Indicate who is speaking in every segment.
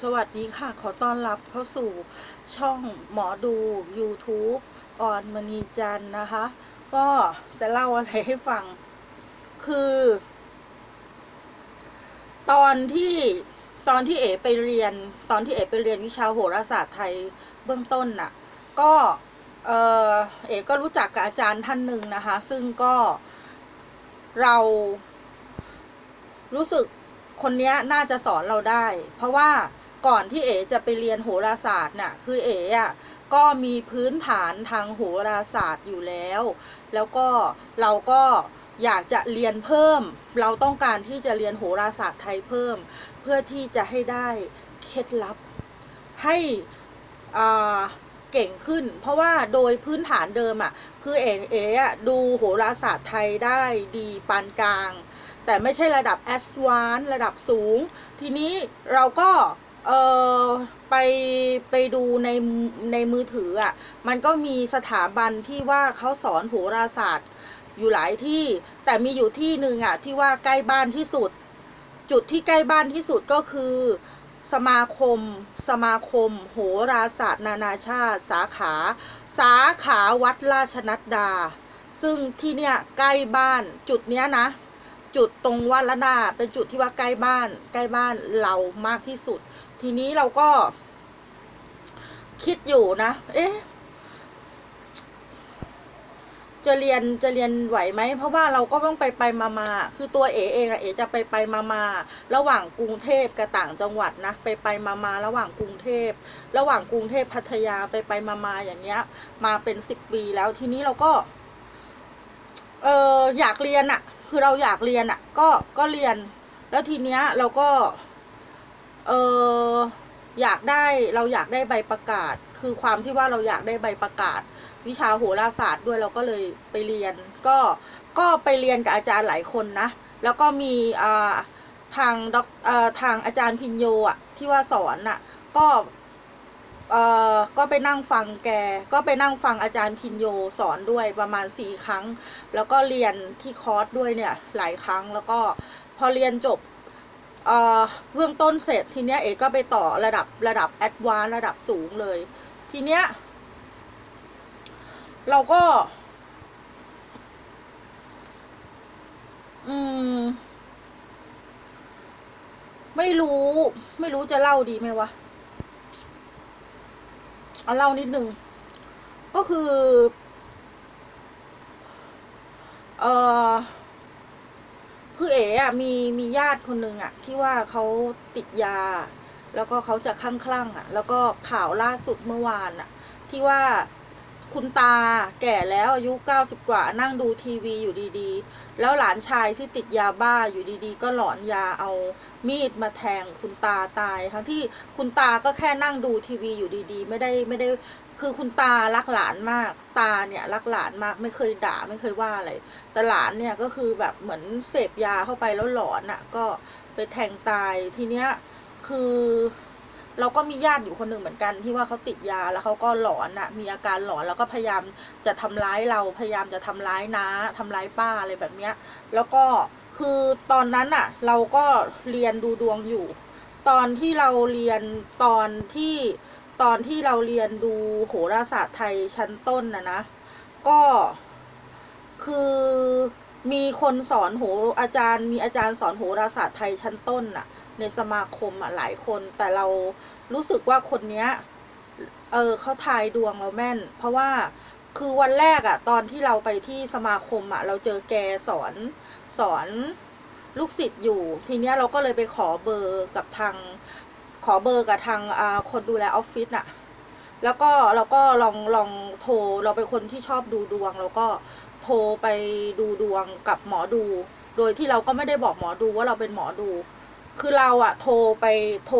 Speaker 1: สวัสดีค่ะ ขอต้อนรับเข้าสู่ช่องหมอดู YouTube ออนมณีจันนะคะ ก็จะเล่าอะไรให้ฟัง คือ ตอนที่ตอนที่เอไปเรียน ตอนที่เอไปเรียนวิชาโหราศาสตร์ไทยเบื้องต้นน่ะ ก็เออเอก็รู้จักกับอาจารย์ท่านหนึ่งนะคะ ซึ่งก็เรารู้สึก คนนี้น่าจะสอนเราได้ เพราะว่าก่อนที่เอ๋จะไปเรียนโหราศาสตร์น่ะคือเอ๋อะก็มีพื้นฐานทางโหราศาสตร์อยู่แล้ว แล้วก็เราก็อยากจะเรียนเพิ่ม เราต้องการที่จะเรียนโหราศาสตร์ไทยเพิ่ม เพื่อที่จะให้ได้เคล็ดลับ ให้อ่าเก่งขึ้น เพราะว่าโดยพื้นฐานเดิมอะ่ะคือเอ๋เอ๋อดูโหราศาสตร์ไทยได้ดีปานกลาง แต่ไม่ใช่ระดับแอดวานระดับสูง ทีนี้เราก็เออไปไปดูในในมือถืออะ่ะมันก็มีสถาบันที่ว่าเขาสอนโหราศาสตร์อยู่หลายที่ แต่มีอยู่ที่หนึ่งอะ่ะที่ว่าใกล้บ้านที่สุด จุดที่ใกล้บ้านที่สุดก็คือ สมาคม สมาคม โหราศาสตร์ นานาชาติ สาขา สาขาวัดราชนัดดา ซึ่งที่เนี่ยใกล้บ้านจุดเนี้ยนะ จุดตรงวัดละดาเป็นจุดที่ว่าใกล้บ้าน ใกล้บ้านเรามากที่สุด ทีนี้เราก็ คิดอยู่นะ เอ๊ะจะเรียนจะเรียนไหวไหม เพราะว่าเราก็ต้องไปไปมามาคือตัวเอเองอะเอจะไปไปมามาระหว่างกรุงเทพกับต่างจังหวัดนะไปไปมามาระหว่างกรุงเทพ ระหว่างกรุงเทพพัทยาไปไปมามาอย่างเงี้ย มาเป็นสิบปีแล้วทีนี้เราก็ เอออยากเรียนอะ คือเราอยากเรียนอะก็ก็เรียน แล้วทีเนี้ยเราก็เอออยากได้เราอยากได้ใบประกาศ คือความที่ว่าเราอยากได้ใบประกาศ วิชาโหราศาสตร์ด้วยเราก็เลยไปเรียน ก็ก็ไปเรียนกับอาจารย์หลายคนนะ แล้วก็มีอ่าทางด็อกเอ่อทางอาจารย์พินโยอะที่ว่าสอนอะ ก็ เอ่อก็ไปนั่งฟังแก ก็ไปนั่งฟังอาจารย์พินโยสอนด้วยประมาณสี่ครั้ง แล้วก็เรียนที่คอร์สด้วยเนี่ยหลายครั้งแล้วก็พอเรียนจบเอ่อเบื้องต้นเสร็จทีเนี้ยเอกก็ไปต่อระดับระดับแอดวานระดับสูงเลย ทีเนี้ยเราก็ อืม ไม่รู้ ไม่รู้จะเล่าดีไหมวะ เอาเล่านิดนึง ก็คือ เออคือเอ๋อะมีมีญาติคนหนึ่งอะที่ว่าเขาติดยา แล้วก็เขาจะคลั่งคลั่งๆอะแล้วก็ข่าวล่าสุดเมื่อวานอะที่ว่า คุณตาแก่แล้วอายุเก้าสิบกว่านั่งดูทีวีอยู่ดีๆ แล้วหลานชายที่ติดยาบ้าอยู่ดีๆ ก็หลอนยาเอามีดมาแทงคุณตาตาย ทั้งที่คุณตาก็แค่นั่งดูทีวีอยู่ดีๆ ไม่ได้ไม่ได้คือคุณตารักหลานมาก ตาเนี่ยรักหลานมากไม่เคยด่าไม่เคยว่าอะไรแต่หลานเนี่ยก็คือแบบเหมือนเสพยาเข้าไปแล้วหลอนอะ่ะ ก็ไปแทงตายทีเนี้ยคือ เราก็มีญาติอยู่คนหนึ่งเหมือนกันที่ว่าเขาติดยาแล้วเขาก็หลอนอะมีอาการหลอนแล้วก็พยายามจะทำร้ายเราพยายามจะทำร้ายน้าทำร้ายป้าอะไรแบบเนี้ย แล้วก็คือตอนนั้นอะเราก็เรียนดูดวงอยู่ ตอนที่เราเรียนตอนที่ตอนที่เราเรียนดูโหราศาสตร์ไทยชั้นต้นนะนะ ก็คือมีคนสอนโหอาจารย์ มีอาจารย์สอนโหราศาสตร์ไทยชั้นต้นน่ะ ในสมาคมอะหลายคน แต่เรารู้สึกว่าคนเนี้ย เออเขาทายดวงเราแม่น เพราะว่าคือวันแรกอะตอนที่เราไปที่สมาคมอะเราเจอแกสอนสอนลูกศิษย์อยู่ ทีเนี้ยเราก็เลยไปขอเบอร์กับทางขอเบอร์กับทางอ่าคนดูแลออฟฟิศอะแล้วก็เราก็ลองลองโทรเราเป็นคนที่ชอบดูดวง เราก็โทรไปดูดวงกับหมอดู โดยที่เราก็ไม่ได้บอกหมอดูว่าเราเป็นหมอดู คือเราอะโทรไปโทร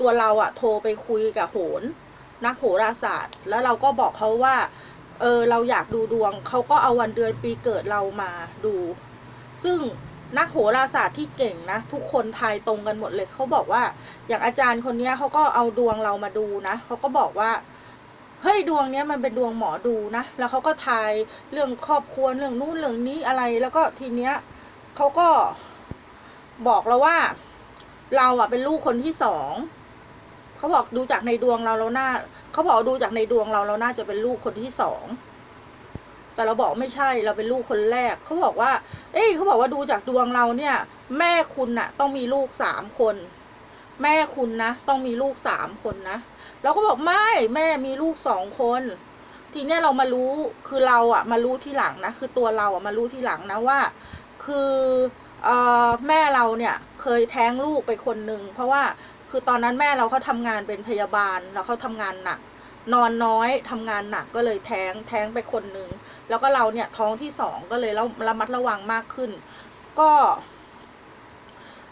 Speaker 1: ตัวเราอะโทรไปคุยกับโหนนักโหราศาสตร์ แล้วเราก็บอกเขาว่า เออเราอยากดูดวง เขาก็เอาวันเดือนปีเกิดเรามาดู ซึ่งนักโหราศาสตร์ที่เก่งนะ ทุกคนทายตรงกันหมดเลยเขาบอกว่า อย่างอาจารย์คนเนี้ยเขาก็เอาดวงเรามาดูนะเขาก็บอกว่าเฮ้ยดวงเนี้ยมันเป็นดวงหมอดูนะ แล้วเขาก็ทายเรื่องครอบครัวเรื่องนู้นเรื่องนี้อะไร แล้วก็ทีเนี้ยเขาก็บอกเราว่า เราอะเป็นลูกคนที่สองเขาบอกดูจากในดวงเราเราน่าเขาบอกดูจากในดวงเราเราน่าจะเป็นลูกคนที่สองแต่เราบอกไม่ใช่เราเป็นลูกคนแรกเขาบอกว่า เอ้ยเขาบอกว่าดูจากดวงเราเนี่ย แม่คุณน่ะ ต้องมีลูกสามคน แม่คุณนะต้องมีลูกสามคนนะเราก็บอกไม่แม่มีลูกสองคน ทีเนี้ยเรามารู้คือเราอะมารู้ที่หลังนะคือตัวเราอะมารู้ที่หลังนะว่า คือเอ่อแม่เราเนี่ย เคยแท้งลูกไปคนหนึ่งเพราะว่าคือตอนนั้นแม่เราเขาทำงานเป็นพยาบาลแล้วเขาทำงานหนัก นอนน้อยทำงานหนักก็เลยแท้งแท้งไปคนหนึ่งแล้วก็เราเนี่ยท้องที่สองก็เลยเราระมัดระวังมากขึ้น ก็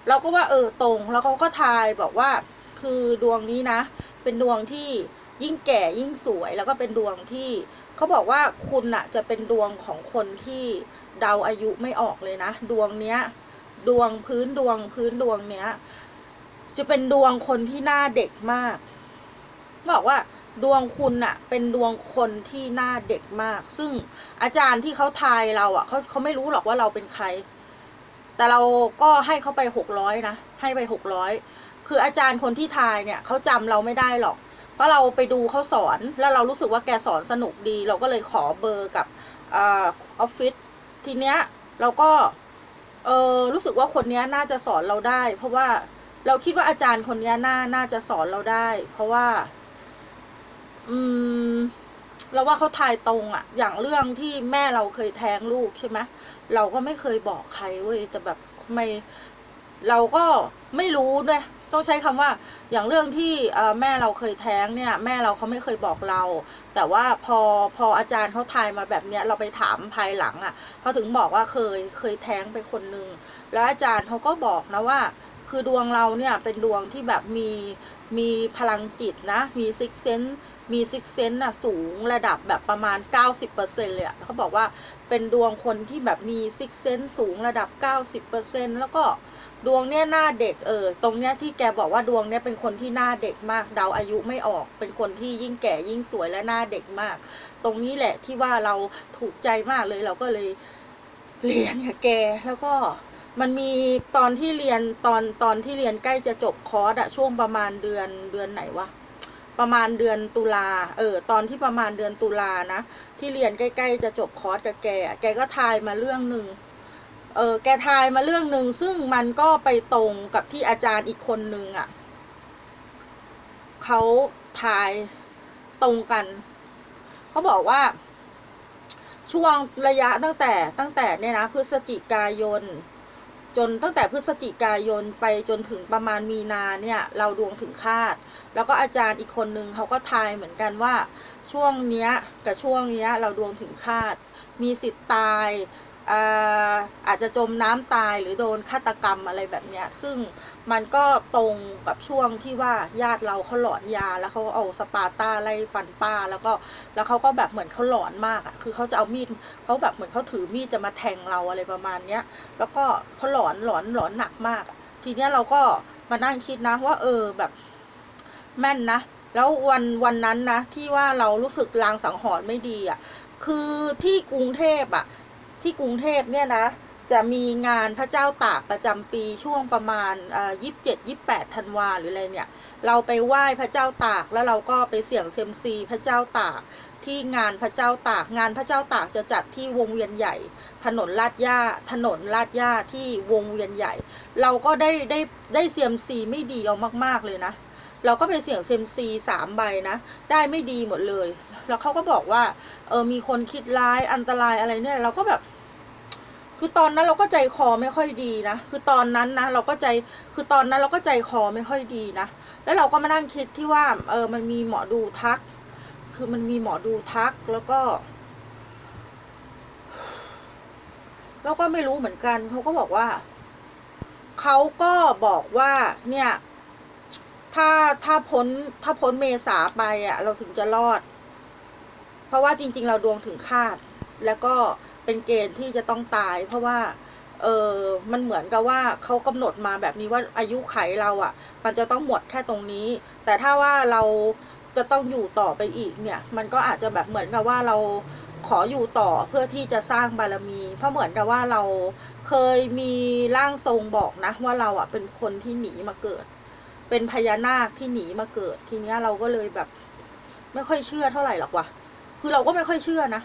Speaker 1: เราก็ว่าเออตรงแล้วเขาก็ทายบอกว่า คือดวงนี้นะ เป็นดวงที่ยิ่งแก่ยิ่งสวย แล้วก็เป็นดวงที่เขาบอกว่าคุณน่ะจะเป็นดวงของคนที่เดาอายุไม่ออกเลยนะ ดวงเนี้ย ดวงพื้นดวงพื้นดวงเนี้ย จะเป็นดวงคนที่หน้าเด็กมาก บอกว่าดวงคุณน่ะเป็นดวงคนที่หน้าเด็กมาก ซึ่งอาจารย์ที่เขาทายเราอะเขาเขาไม่รู้หรอกว่าเราเป็นใคร แต่เราก็ให้เขาไปหกร้อยนะ ให้ไปหกร้อยคืออาจารย์คนที่ทายเนี่ยเขาจำเราไม่ได้หรอก เพราะเราไปดูเขาสอนแล้วเรารู้สึกว่าแกสอนสนุกดี เราก็เลยขอเบอร์กับออฟฟิศทีเนี้ยเราก็ เออรู้สึกว่าคนนี้น่าจะสอนเราได้ เพราะว่าเราคิดว่าอาจารย์คนนี้น่าน่าจะสอนเราได้ เพราะว่า อืม เราว่าเขาทายตรงอะอย่างเรื่องที่แม่เราเคยแท้งลูกใช่ไหมเราก็ไม่เคยบอกใครเว้ยแต่แบบไม่ เราก็ไม่รู้ด้วยต้องใช้คำว่า อย่างเรื่องที่แม่เราเคยแท้งเนี่ยแม่เราเขาไม่เคยบอกเรา แต่ว่าพอพออาจารย์เขาทายมาแบบเนี้ยเราไปถามภายหลังอะ่ะเขาถึงบอกว่าเคยเคยแท้งไปคนนึงแล้วอาจารย์เขาก็บอกนะว่า คือดวงเราเนี่ยเป็นดวงที่แบบมีมีพลังจิตนะ มีซิกเซนมีซิกเซนน่ะสูงระดับแบบประมาณ 90%เลยอะเขาบอกว่าเป็นดวงคนที่แบบมีซิกเซนสูงระดับ 90%แล้วก็ ดวงเนี้ยหน้าเด็กเออตรงเนี้ยที่แกบอกว่าดวงเนี้ยเป็นคนที่หน้าเด็กมากเดาอายุไม่ออก เป็นคนที่ยิ่งแก่ยิ่งสวยและหน้าเด็กมาก ตรงนี้แหละที่ว่าเราถูกใจมากเลยเราก็เลยเรียนกับแกแล้วก็มันมีตอนที่เรียนตอนตอนที่เรียนใกล้จะจบคอร์สอะช่วงประมาณเดือนเดือนไหนวะประมาณเดือนตุลาเออ ตอนที่ประมาณเดือนตุลานะที่เรียนใกล้ ๆ จะจบคอร์สกับแกแกก็ทายมาเรื่องหนึ่ง เออแกทายมาเรื่องหนึ่งซึ่งมันก็ไปตรงกับที่อาจารย์อีกคนนึงอะเขาทายตรงกัน เขาบอกว่า ช่วงระยะตั้งแต่ตั้งแต่เนี่ยนะพฤศจิกายน จนตั้งแต่พฤศจิกายนไปจนถึงประมาณมีนาเนี่ย เราดวงถึงคาด แล้วก็อาจารย์อีกคนนึงเขาก็ทายเหมือนกันว่า ช่วงเนี้ยกับช่วงเนี้ย เราดวงถึงคาด มีสิทธิ์ตาย อาจจะจมน้ำตายหรือโดนฆาตกรรมอะไรแบบเนี้ย ซึ่งมันก็ตรงกับช่วงที่ว่าญาติเราเขาหลอนยา แล้วเขาเอาสปาต้าไล่ฟันป้า แล้วก็แล้วเขาก็แบบเหมือนเขาหลอนมากอะคือเขาจะเอามีดเขาแบบเหมือนเขาถือมีดจะมาแทงเราอะไรประมาณเนี้ย แล้วก็เขาหลอนหลอนหลอนหนักมาก ทีเนี้ยเราก็มานั่งคิดนะว่าเออแบบแม่นนะ แล้ววันวันนั้นนะ ที่ว่าเรารู้สึกลางสังหรณ์ไม่ดีอะ คือที่กรุงเทพอะ ที่กรุงเทพเนี่ยนะจะมีงานพระเจ้าตากประจำปีช่วงประมาณยี่สิบเจ็ดยี่สิบแปดธันวาหรืออะไรเนี่ย เราไปไหว้พระเจ้าตากแล้วเราก็ไปเสี่ยงเซมซีพระเจ้าตากที่งานพระเจ้าตากงานพระเจ้าตากจะจัดที่วงเวียนใหญ่ ถนนลาดย่าถนนลาดย่าที่วงเวียนใหญ่ เราก็ได้ได้ได้เซียมซีไม่ดีเอามาก ๆเลยนะ เราก็ไปเสี่ยงเซียมซีสามใบนะ ได้ไม่ดีหมดเลย แล้วเขาก็บอกว่า เออมีคนคิดร้ายอันตรายอะไรเนี่ย เราก็แบบ คือตอนนั้นเราก็ใจคอไม่ค่อยดีนะคือตอนนั้นนะเราก็ใจคือตอนนั้นเราก็ใจคอไม่ค่อยดีนะแล้วเราก็มานั่งคิดที่ว่า เออ มันมีหมอดูทัก คือมันมีหมอดูทักแล้วก็เราก็ไม่รู้เหมือนกันเขาก็บอกว่าเขาก็บอกว่าเนี่ย ถ้าถ้าพ้นถ้าพ้นเมษาไปอะ เราถึงจะรอด เพราะว่าจริง ๆ เราดวงถึงคาด แล้วก็เป็นเกณฑ์ที่จะต้องตาย เพราะว่าเออมันเหมือนกับว่าเขากำหนดมาแบบนี้ว่าอายุไขเราอะ่ะ มันจะต้องหมดแค่ตรงนี้ แต่ถ้าว่าเราจะต้องอยู่ต่อไปอีกเนี่ย มันก็อาจจะแบบเหมือนกับว่าเราขออยู่ต่อเพื่อที่จะสร้างบารมี เพราะเหมือนกับว่าเราเคยมีร่างทรงบอกนะ ว่าเราอะเป็นคนที่หนีมาเกิด เป็นพญานาคที่หนีมาเกิด ทีเนี้ยเราก็เลยแบบ ไม่ค่อยเชื่อเท่าไหร่หรอกว่ะ คือเราก็ไม่ค่อยเชื่อนะ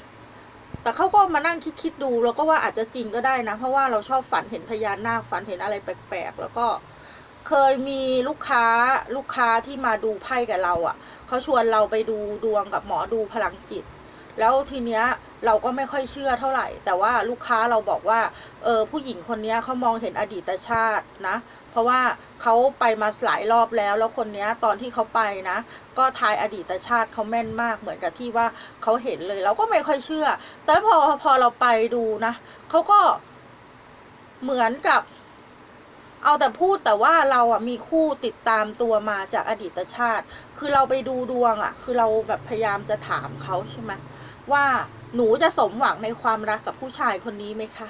Speaker 1: แต่เขาก็มานั่งคิดคิดๆดูเราก็ว่าอาจจะจริงก็ได้นะ เพราะว่าเราชอบฝันเห็นพญานาคฝันเห็นอะไรแปลกๆ แล้วก็เคยมีลูกค้าลูกค้าที่มาดูไพ่กับเราอะ่ะเขาชวนเราไปดูดวงกับหมอดูพลังจิต แล้วทีเนี้ยเราก็ไม่ค่อยเชื่อเท่าไหร่ แต่ว่าลูกค้าเราบอกว่า เออผู้หญิงคนเนี้ยเขามองเห็นอดีตชาตินะ เพราะว่าเขาไปมาหลายรอบแล้ว แล้วคนนี้ตอนที่เขาไปนะ ก็ทายอดีตชาติเขาแม่นมากเหมือนกับที่ว่าเขาเห็นเลย เราก็ไม่ค่อยเชื่อ แต่พอพอเราไปดูนะเขาก็เหมือนกับ เอาแต่พูดแต่ว่าเราอะมีคู่ติดตามตัวมาจากอดีตชาติ คือเราไปดูดวงอะ คือเราแบบพยายามจะถามเขาใช่ไหมว่าหนูจะสมหวังในความรักกับผู้ชายคนนี้ไหมคะ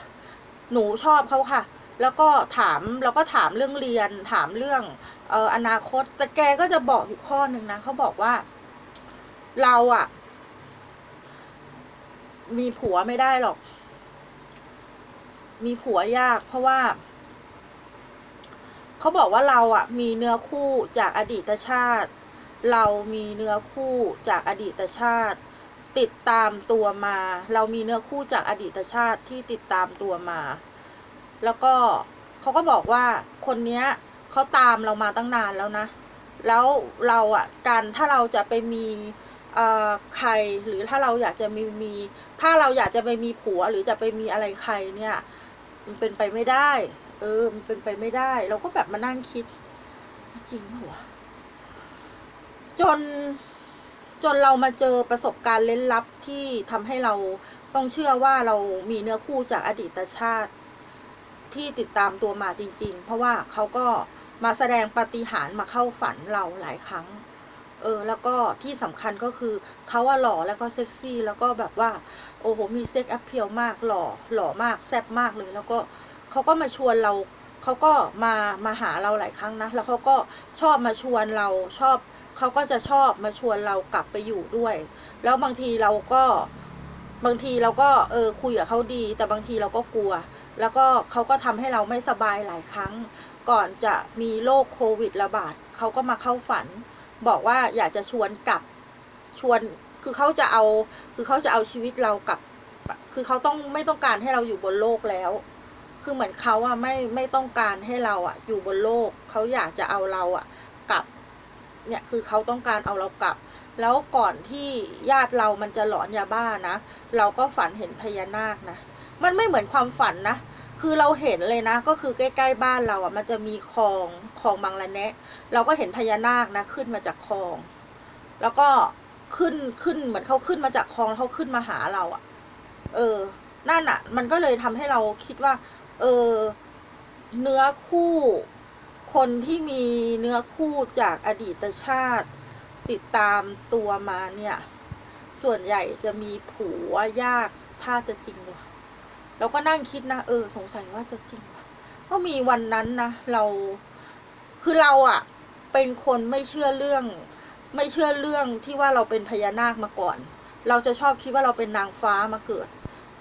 Speaker 1: หนูชอบเขาค่ะ แล้วก็ถามแล้วก็ถามเรื่องเรียน ถามเรื่องเอออนาคต แต่แกก็จะบอกอยู่ข้อหนึ่งนะเขาบอกว่า เราอะมีผัวไม่ได้หรอก มีผัวยาก เพราะว่าเขาบอกว่าเราอะมีเนื้อคู่จากอดีตชาติ เรามีเนื้อคู่จากอดีตชาติ ติดตามตัวมา เรามีเนื้อคู่จากอดีตชาติที่ติดตามตัวมา แล้วก็เขาก็บอกว่าคนเนี้ยเขาตามเรามาตั้งนานแล้วนะ แล้วเราอะการถ้าเราจะไปมีใครหรือถ้าเราอยากจะมีมี ถ้าเราอยากจะไปมีผัวหรือจะไปมีอะไรใครเนี่ย มันเป็นไปไม่ได้ เออ มันเป็นไปไม่ได้ เราก็แบบมานั่งคิด จริงเหรอวะจนจนเรามาเจอประสบการณ์เล้นลับที่ทำให้เราต้องเชื่อว่าเรามีเนื้อคู่จากอดีตชาติ ที่ติดตามตัวมาจริง ๆ เพราะว่าเขาก็มาแสดงปฏิหารมาเข้าฝันเราหลายครั้ง เออ แล้วก็ที่สำคัญก็คือเขาว่าหล่อแล้วก็เซ็กซี่ แล้วก็แบบว่า โอ้โห มีเซ็กแอปเพียวมากหล่อหล่อมากแซ่บมากเลย แล้วก็เขาก็มาชวนเราเขาก็มามาหาเราหลายครั้งนะ แล้วเขาก็ชอบมาชวนเราชอบเขาก็จะชอบมาชวนเรากลับไปอยู่ด้วย แล้วบางทีเราก็บางทีเราก็เออคุยกับเขาดี แต่บางทีเราก็กลัว แล้วก็เขาก็ทำให้เราไม่สบายหลายครั้ง ก่อนจะมีโรคโควิดระบาดเขาก็มาเข้าฝัน บอกว่าอยากจะชวนกลับชวนคือเขาจะเอา คือเขาจะเอาชีวิตเรากลับ คือเขาต้องไม่ต้องการให้เราอยู่บนโลกแล้ว คือเหมือนเขาอะไม่ไม่ต้องการให้เราอะอยู่บนโลกเขาอยากจะเอาเราอะกลับ เนี่ยคือเขาต้องการเอาเรากลับ แล้วก่อนที่ญาติเรามันจะหลอนยาบ้านะเราก็ฝันเห็นพญานาคนะ มันไม่เหมือนความฝันนะ คือเราเห็นเลยนะ ก็คือใกล้ๆบ้านเราอะ มันจะมีคลองคลองบางละแนะ เราก็เห็นพญานาคนะ ขึ้นมาจากคลอง แล้วก็ขึ้นขึ้นเหมือนเขาขึ้นมาจากคลองเขาขึ้นมาหาเราอะ เออ นั่นอะ มันก็เลยทำให้เราคิดว่า เออ เนื้อคู่ คนที่มีเนื้อคู่จากอดีตชาติ ติดตามตัวมาเนี่ย ส่วนใหญ่จะมีผัวยากถ้าจะจริง เราก็นั่งคิดนะเออสงสัยว่าจะจริงก็มีวันนั้นนะเราคือเราอะเป็นคนไม่เชื่อเรื่อง ไม่เชื่อเรื่องที่ว่าเราเป็นพญานาคมาก่อน เราจะชอบคิดว่าเราเป็นนางฟ้ามาเกิด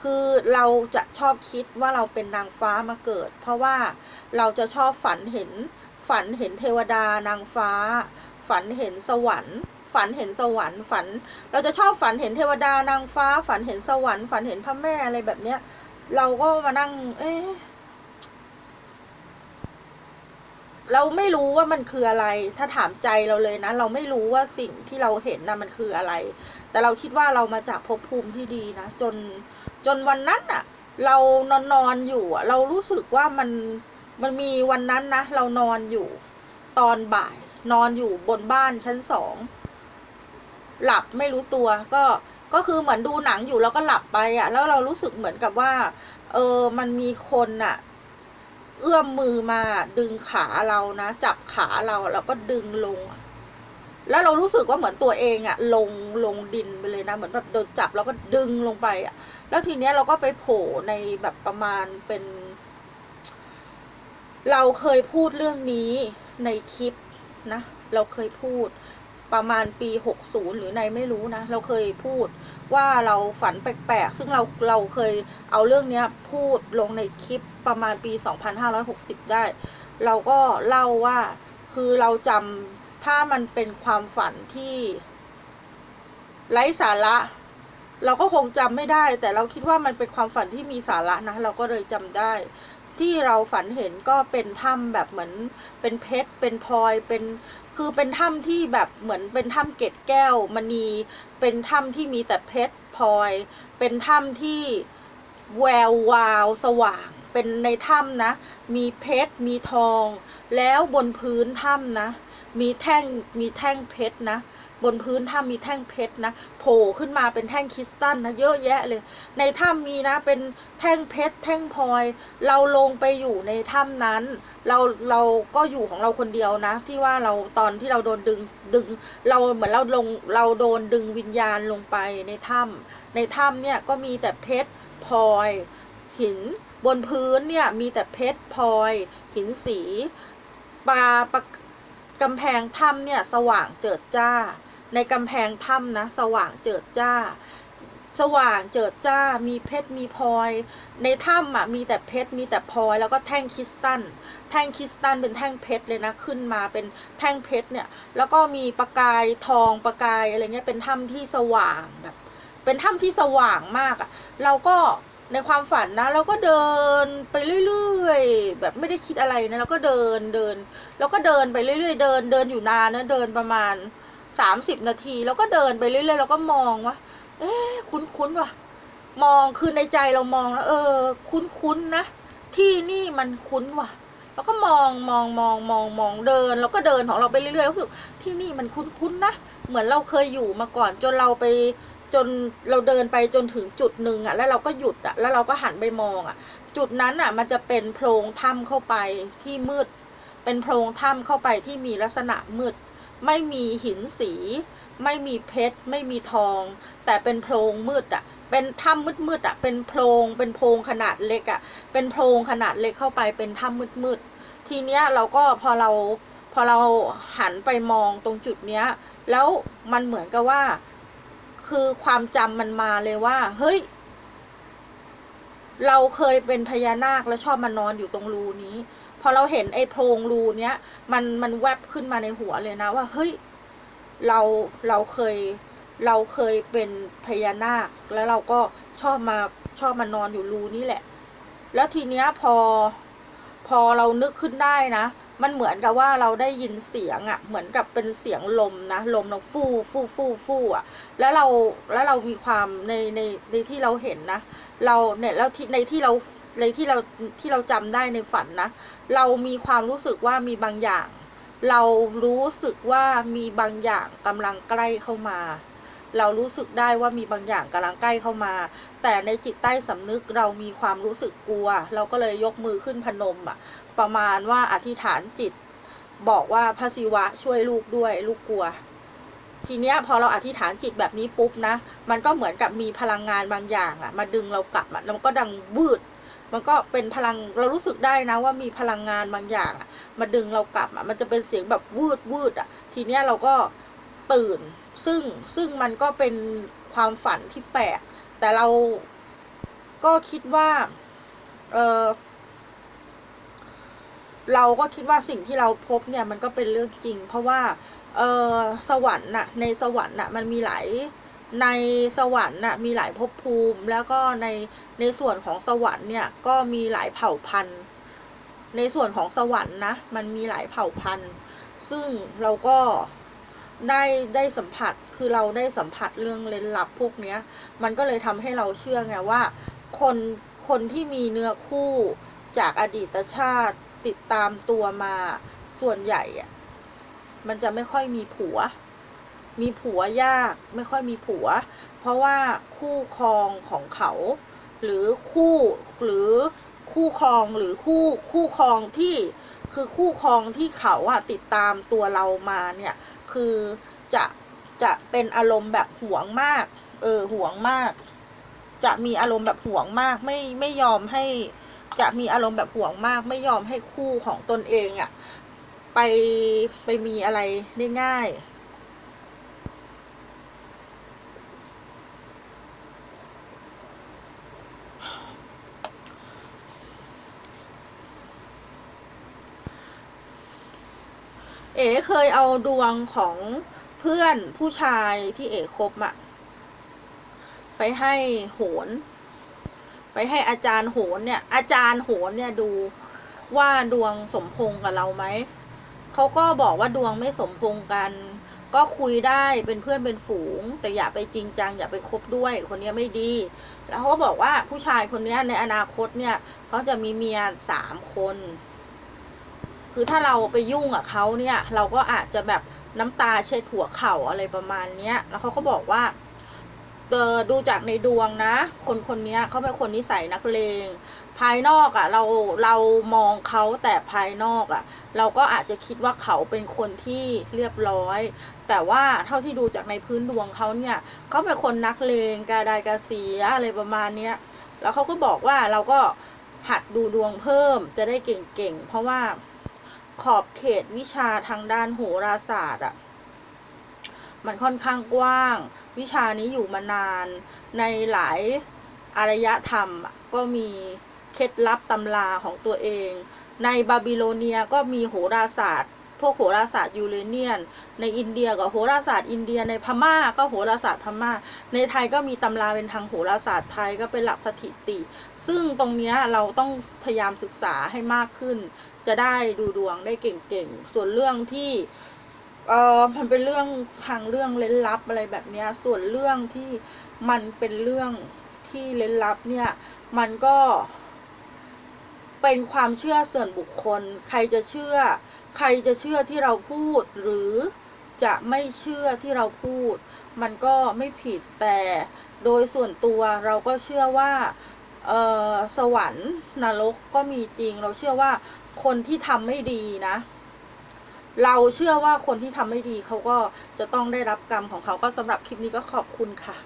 Speaker 1: คือเราจะชอบคิดว่าเราเป็นนางฟ้ามาเกิด เพราะว่าเราจะชอบฝันเห็น ฝันเห็นเทวดานางฟ้า ฝันเห็นสวรรค์ ฝันเห็นสวรรค์ฝัน เราจะชอบฝันเห็นเทวดานางฟ้า ฝันเห็นสวรรค์ฝันเห็นพระแม่อะไรแบบเนี้ย เราก็มานั่ง เอ๊ะเราไม่รู้ว่ามันคืออะไร ถ้าถามใจเราเลยนะ เราไม่รู้ว่าสิ่งที่เราเห็นนะมันคืออะไร แต่เราคิดว่าเรามาจากภพภูมิที่ดีนะ จน จนวันนั้นอะเรานอนนอนอยู่อะเรารู้สึกว่ามัน มันมีวันนั้นนะ เรานอนอยู่ ตอนบ่าย นอนอยู่บนบ้านชั้นสอง หลับไม่รู้ตัวก็ ก็คือเหมือนดูหนังอยู่แล้วก็หลับไปอะแล้วเรารู้สึกเหมือนกับว่า เออมันมีคนอะเอื้อมมือมาดึงขาเรานะจับขาเราแล้วก็ดึงลง แล้วเรารู้สึกว่าเหมือนตัวเองอะลงลงดินไปเลยนะเหมือนแบบโดนจับแล้วก็ดึงลงไปอะแล้วทีเนี้ยเราก็ไปโผล่ในแบบประมาณเป็น เราเคยพูดเรื่องนี้ในคลิปนะ เราเคยพูดประมาณปีหกศูนย์หรือในไม่รู้นะ เราเคยพูด ว่าเราฝันแปลกๆ ซึ่งเราเราเคยเอาเรื่องนี้พูดลงในคลิปประมาณปี 2560 ได้ เราก็เล่าว่าคือเราจำถ้ามันเป็นความฝันที่ไร้สาระ เราก็คงจำไม่ได้ แต่เราคิดว่ามันเป็นความฝันที่มีสาระนะ เราก็เลยจำได้ ที่เราฝันเห็นก็เป็นถ้ำแบบเหมือนเป็นเพชร เป็นพลอย เป็นคือเป็นถ้ำที่แบบเหมือนเป็นถ้ำเกล็ดแก้วมณี เป็นถ้ำที่มีแต่เพชรพลอย เป็นถ้ำที่แวววาวสว่าง เป็นในถ้ำนะ มีเพชร มีทอง แล้วบนพื้นถ้ำนะ มีแท่ง มีแท่งเพชรนะ บนพื้นถ้ำมีแท่งเพชรนะโผล่ขึ้นมาเป็นแท่งคริสตัลนะเยอะแยะเลย ในถ้ำมีนะเป็นแท่งเพชรแท่งพลอย เราลงไปอยู่ในถ้ำนั้น เราเราก็อยู่ของเราคนเดียวนะ ที่ว่าเราตอนที่เราโดนดึงดึง เราเหมือนเราลงเราโดนดึงวิญญาณลงไปในถ้ำในถ้ำเนี่ยก็มีแต่เพชรพลอย หินบนพื้นเนี่ยมีแต่เพชรพลอย หินสีปลาปะกำแพงถ้ำเนี่ยสว่างเจิดจ้า ในกำแพงถ้ำนะ สว่างเจิดจ้า สว่างเจิดจ้า มีเพชร มีพลอย ในถ้ำอะมีแต่เพชร มีแต่พลอย แล้วก็แท่งคริสตัล แท่งคริสตัลเป็นแท่งเพชรเลยนะ ขึ้นมาเป็นแท่งเพชรเนี่ย แล้วก็มีประกายทอง ประกายอะไรเงี้ย เป็นถ้ำที่สว่างแบบ เป็นถ้ำที่สว่างมากอะ เราก็ในความฝันนะเราก็เดินไปเรื่อยๆ แบบไม่ได้คิดอะไรนะเราก็เดินเดิน แล้วก็เดินไปเรื่อยๆ เดินเดินอยู่นานนะเดินประมาณ สามสิบนาที แล้วก็เดินไปเรื่อยๆแล้วก็มองว่า เอ๊คุ้นๆว่ะ มองคือในใจเรามองแล้วเออ คุ้นๆนะที่นี่มันคุ้นว่ะ แล้วก็มองมองมองมองมองเดิน แล้วก็เดินของเราไปเรื่อยๆรู้สึกที่นี่มันคุ้นๆนะเหมือนเราเคยอยู่มาก่อนจนเราไปจนเราเดินไปจนถึงจุดหนึ่งอะแล้วเราก็หยุดอะแล้วเราก็หันไปมองอะจุดนั้นอะมันจะเป็นโพรงถ้ำเข้าไปที่มืด เป็นโพรงถ้ำเข้าไปที่มีลักษณะมืด ไม่มีหินสี ไม่มีเพชร ไม่มีทอง แต่เป็นโพรงมืดอะเป็นถ้ำมืดๆอะเป็นโพรงเป็นโพรงขนาดเล็กอะเป็นโพรงขนาดเล็กเข้าไปเป็นถ้ำมืดๆทีเนี้ยเราก็พอเราพอเราหันไปมองตรงจุดเนี้ย แล้วมันเหมือนกับว่า คือความจำมันมาเลยว่า เฮ้ย เราเคยเป็นพญานาคแล้วชอบมานอนอยู่ตรงรูนี้ พอเราเห็นไอ้โพรงรูเนี้ยมันมันแวบขึ้นมาในหัวเลยนะว่าเฮ้ยเราเราเคยเราเคยเป็นพญานาค แล้วเราก็ชอบมาชอบมานอนอยู่รูนี้แหละ แล้วทีเนี้ยพอพอเรานึกขึ้นได้นะ มันเหมือนกับว่าเราได้ยินเสียงอะ่ะ เหมือนกับเป็นเสียงลมนะ ลมเราฟู่ฟู่ฟู่ฟู่อะ แล้วเราแล้วเรามีความในในในที่เราเห็นนะ เราเนี่ยแล้วที่ในที่เราในที่เราที่เราจำได้ในฝันนะ เรามีความรู้สึกว่ามีบางอย่าง เรารู้สึกว่ามีบางอย่างกำลังใกล้เข้ามา เรารู้สึกได้ว่ามีบางอย่างกำลังใกล้เข้ามา แต่ในจิตใต้สำนึกเรามีความรู้สึกกลัว เราก็เลยยกมือขึ้นพนมอะประมาณว่าอธิษฐานจิต บอกว่าพระศิวะช่วยลูกด้วยลูกกลัวทีเนี้ยพอเราอธิษฐานจิตแบบนี้ปุ๊บนะ มันก็เหมือนกับมีพลังงานบางอย่างอะ มาดึงเรากลับอะแล้วก็ดังวืด มันก็เป็นพลังเรารู้สึกได้นะว่ามีพลังงานบางอย่างมาดึงเรากลับอะมันจะเป็นเสียงแบบวืดวืดอะ ทีเนี้ยเราก็ตื่น ซึ่งซึ่งมันก็เป็นความฝันที่แปลกแต่เราก็คิดว่า เออเราก็คิดว่าสิ่งที่เราพบเนี่ยมันก็เป็นเรื่องจริง เพราะว่า เออสวรรค์น่ะ ในสวรรค์น่ะ มันมีหลาย ในสวรรค์น่ะมีหลายภพภูมิ แล้วก็ในในส่วนของสวรรค์เนี่ยก็มีหลายเผ่าพันธุ์ ในส่วนของสวรรค์นะมันมีหลายเผ่าพันธุ์ ซึ่งเราก็ได้ได้สัมผัสคือเราได้สัมผัสเรื่องเล่นลับพวกเนี้ย มันก็เลยทำให้เราเชื่อไงว่า คนคนที่มีเนื้อคู่จากอดีตชาติติดตามตัวมาส่วนใหญ่อะมันจะไม่ค่อยมีผัว มีผัวยากไม่ค่อยมีผัว เพราะว่าคู่ครองของเขา หรือคู่หรือคู่ครองหรือคู่คู่ครองที่คือคู่ครองที่เขาอะติดตามตัวเรามาเนี่ยคือจะจะเป็นอารมณ์แบบหวงมาก เออหวงมาก จะมีอารมณ์แบบหวงมากไม่ไม่ยอมให้จะมีอารมณ์แบบห่วงมาก ไม่ยอมให้คู่ของตนเองอะไปไปมีอะไรได้ง่าย เอ๋เคยเอาดวงของเพื่อนผู้ชายที่เอ๋คบอะไปให้โหน ไปให้อาจารย์โหนเนี่ย อาจารย์โหนเนี่ยดูว่าดวงสมพงกับเราไหม เขาก็บอกว่าดวงไม่สมพงกัน ก็คุยได้เป็นเพื่อนเป็นฝูง แต่อย่าไปจริงจังอย่าไปคบด้วย คนนี้ไม่ดี แล้วเขาก็บอกว่าผู้ชายคนนี้ในอนาคตเนี่ยเขาจะมีเมียสามคน คือถ้าเราไปยุ่งกับเขาเนี่ย เราก็อาจจะแบบน้ำตาเช็ดหัวเข่าอะไรประมาณเนี้ย แล้วเขาก็บอกว่าเออดูจากในดวงนะ คนคนนี้เขาเป็นคนนิสัยนักเลง ภายนอกอะ่ะ เราเรามองเขาแต่ภายนอกอะ่ะ เราก็อาจจะคิดว่าเขาเป็นคนที่เรียบร้อย แต่ว่าเท่าที่ดูจากในพื้นดวงเขาเนี่ยเขาเป็นคนนักเลงกาไดกาเสียอะไรประมาณเนี้ยแล้วเขาก็บอกว่าเราก็หัดดูดวงเพิ่มจะได้เก่งๆเพราะว่า ขอบเขตวิชาทางด้านโหราศาสตร์อะมันค่อนข้างกว้าง วิชานี้อยู่มานาน ในหลายอารยธรรมก็มีเคล็ดลับตำราของตัวเอง ในบาบิโลเนียก็มีโหราศาสตร์ พวกโหราศาสตร์ยูเรเนียน ในอินเดียก็โหราศาสตร์อินเดีย ในพม่าก็โหราศาสตร์พม่า ในไทยก็มีตำราเป็นทางโหราศาสตร์ไทยก็เป็นหลักสถิติ ซึ่งตรงนี้เราต้องพยายามศึกษาให้มากขึ้น จะได้ดูดวงได้เก่งๆ ส่วนเรื่องที่เออมันเป็นเรื่องทางเรื่องเล้นลับอะไรแบบนี้ส่วนเรื่องที่มันเป็นเรื่องที่เล้นลับเนี่ย มันก็เป็นความเชื่อส่วนบุคคล ใครจะเชื่อ ใครจะเชื่อที่เราพูด หรือจะไม่เชื่อที่เราพูด มันก็ไม่ผิดแต่โดยส่วนตัวเราก็เชื่อว่า สวรรค์นรกก็มีจริง เราเชื่อว่าคนที่ทำไม่ดีนะ เราเชื่อว่าคนที่ทำไม่ดีเขาก็จะต้องได้รับกรรมของเขาก็สำหรับคลิปนี้ก็ขอบคุณค่ะ